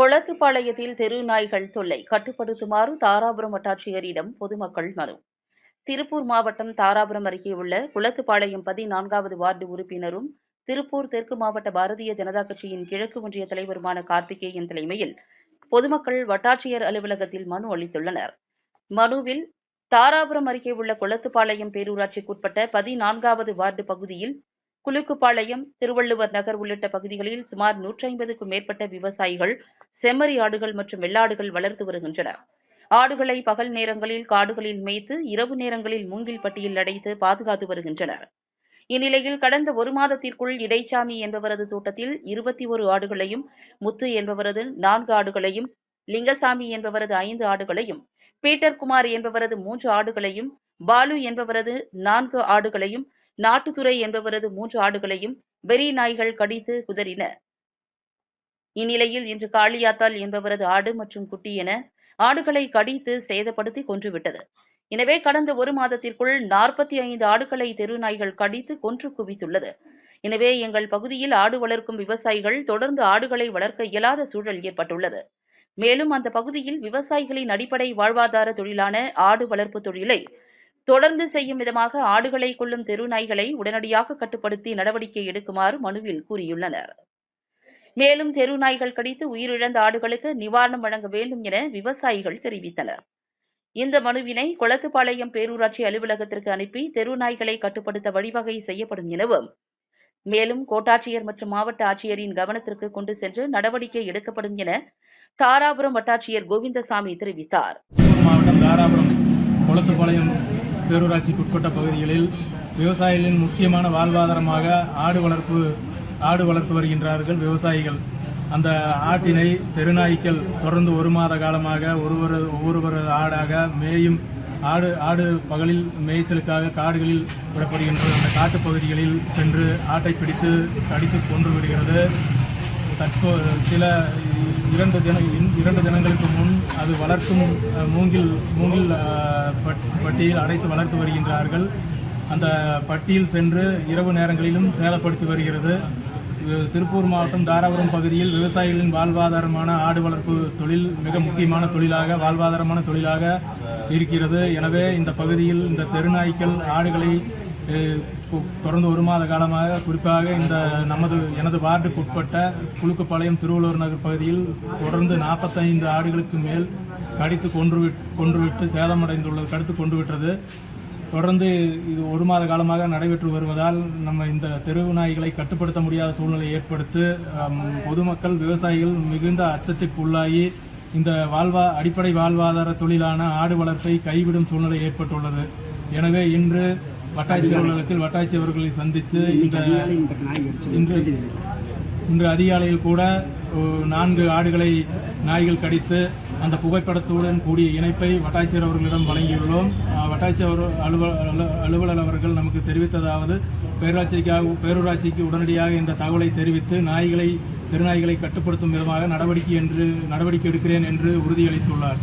கொளத்துப்பாளையத்தில் தெரு நாய்கள் தொல்லை கட்டுப்படுத்துமாறு தாராபுரம் வட்டாட்சியரிடம் பொதுமக்கள் மனு. திருப்பூர் மாவட்டம் தாராபுரம் அருகே உள்ள குளத்துப்பாளையம் பதினான்காவது வார்டு உறுப்பினரும் திருப்பூர் தெற்கு மாவட்ட பாரதிய ஜனதா கட்சியின் கிழக்கு ஒன்றிய தலைவருமான கார்த்திகேயன் தலைமையில் பொதுமக்கள் வட்டாட்சியர் அலுவலகத்தில் மனு அளித்துள்ளனர். மனுவில் தாராபுரம் அருகே உள்ள குளத்துப்பாளையம் பேரூராட்சிக்குட்பட்ட பதினான்காவது வார்டு பகுதியில் குலுக்குப்பாளையம் திருவள்ளுவர் நகர் உள்ளிட்ட பகுதிகளில் சுமார் நூற்றி ஐம்பதுக்கும் மேற்பட்ட விவசாயிகள் செம்மறி ஆடுகள் மற்றும் வெள்ளாடுகள் வளர்த்து வருகின்றனர். ஆடுகளை பகல் நேரங்களில் காடுகளில் மேய்த்து இரவு நேரங்களில் மூங்கில் பட்டியில் அடைத்து பாதுகாத்து வருகின்றனர். இந்நிலையில் கடந்த ஒரு மாதத்திற்குள் இடைச்சாமி என்பவரது தோட்டத்தில் இருபத்தி ஒரு ஆடுகளையும் முத்து என்பவரது நான்கு ஆடுகளையும் லிங்கசாமி என்பவரது ஐந்து ஆடுகளையும் பீட்டர் குமார் என்பவரது மூன்று ஆடுகளையும் பாலு என்பவரது நான்கு ஆடுகளையும் நாட்டுத்துறை என்பவரது மூன்று ஆடுகளையும் வெறி நாய்கள் கடித்து குதறின. இந்நிலையில் இன்று காளியாத்தால் என்பவரது ஆடு மற்றும் குட்டி என ஆடுகளை கடித்து சேதப்படுத்தி கொன்றுவிட்டது. எனவே கடந்த ஒரு மாதத்திற்குள் நாற்பத்தி ஐந்து ஆடுகளை தெரு நாய்கள் கடித்து கொன்று குவித்துள்ளது. எனவே எங்கள் பகுதியில் ஆடு வளர்க்கும் விவசாயிகள் தொடர்ந்து ஆடுகளை வளர்க்க இயலாத சூழல் ஏற்பட்டுள்ளது. மேலும் அந்த பகுதியில் விவசாயிகளின் அடிப்படை வாழ்வாதார தொழிலான ஆடு வளர்ப்பு தொழிலை தொடர்ந்து செய்யும் விதமாக ஆடுகளை கொள்ளும் தெரு நாய்களை உடனடியாக கட்டுப்படுத்தி நடவடிக்கை எடுக்குமாறு மனுவில் கூறியுள்ளனர். மேலும் தெரு நாய்கள் கடித்து உயிரிழந்த ஆடுகளுக்கு நிவாரணம் வழங்க வேண்டும் என விவசாயிகள் தெரிவித்தனர். இந்த மனுவினை குளத்துப்பாளையம் பேரூராட்சி அலுவலகத்திற்கு அனுப்பி தெரு நாய்களை கட்டுப்படுத்த வழிவகை செய்யப்படும் எனவும் மேலும் கோட்டாட்சியர் மற்றும் மாவட்ட ஆட்சியரின் கவனத்திற்கு கொண்டு சென்று நடவடிக்கை எடுக்கப்படும் என தாராபுரம் வட்டாட்சியர் கோவிந்தசாமி தெரிவித்தார். மாவட்டம் தாராபுரம் குளத்துப்பாளையம் பேரூராட்சிக்கு உட்பட்ட பகுதிகளில் விவசாயிகளின் முக்கியமான வாழ்வாதாரமாக ஆடு வளர்ப்பு ஆடு வளர்த்து வருகின்றார்கள் விவசாயிகள். அந்த ஆட்டினை தெருநாய்க்கள் தொடர்ந்து ஒரு மாத காலமாக ஒருவர் ஒவ்வொருவரது ஆடாக மேயும் ஆடு ஆடு பகலில் மேய்ச்சலுக்காக காடுகளில் விடப்படுகின்றது அந்த காட்டுப் பகுதிகளில் சென்று ஆட்டை பிடித்து கடித்து கொன்று விடுகிறது. தற்போ சில இரண்டு தின இரண்டு தினங்களுக்கு முன் அது வளர்க்கும் மூங்கில் மூங்கில் பட்- பட்டியில் அடைத்து வளர்த்து வருகின்றார்கள். அந்த பட்டியில் சென்று இரவு நேரங்களிலும் சேதப்படுத்தி வருகிறது. திருப்பூர் மாவட்டம் தாராபுரம் பகுதியில் விவசாயிகளின் வாழ்வாதாரமான ஆடு வளர்ப்பு தொழில் மிக முக்கியமான தொழிலாக வாழ்வாதாரமான தொழிலாக இருக்கிறது. எனவே இந்த பகுதியில் இந்த தெருநாய்க்கள் ஆடுகளை தொடர்ந்து ஒரு மாத காலமாக குறிப்பாக இந்த நமது எனது வார்டுக்கு உட்பட்ட குழுக்குப்பாளையம் திருவள்ளூர் நகர் பகுதியில் தொடர்ந்து நாற்பத்தைந்து ஆடுகளுக்கு மேல் கடித்து கொன்று கொன்றுவிட்டு சேதமடைந்துள்ளது கடித்து கொண்டு விட்டது. தொடர்ந்து இது ஒரு மாத காலமாக நடைபெற்று வருவதால் நம்ம இந்த தெருவு நாய்களை கட்டுப்படுத்த முடியாத சூழ்நிலை ஏற்படுத்தி பொதுமக்கள் விவசாயிகள் மிகுந்த அச்சத்திற்கு உள்ளாகி இந்த வாழ்வா அடிப்படை வாழ்வாதார தொழிலான ஆடு வளர்ப்பை கைவிடும் சூழ்நிலை ஏற்பட்டுள்ளது. எனவே இன்று வட்டாட்சியர் அலுவலகத்தில் வட்டாட்சி அவர்களை சந்தித்து இந்த இன்று இன்று அதிகாலையில் கூட நான்கு ஆடுகளை நாய்கள் கடித்து அந்த புகைப்படத்துடன் கூடிய இணைப்பை வட்டாட்சியர் அவர்களிடம் வழங்கியுள்ளோம். வட்டாட்சியர் அலுவ- அலு- அலுவலர் அவர்கள் நமக்கு தெரிவித்ததாவது பேரூராட்சிக்காக பேரூராட்சிக்கு உடனடியாக இந்த தகவலை தெரிவித்து நாய்களை தெருநாய்களை கட்டுப்படுத்தும் விதமாக நடவடிக்கை என்று நடவடிக்கை எடுக்கிறேன் என்று உறுதியளித்துள்ளார்.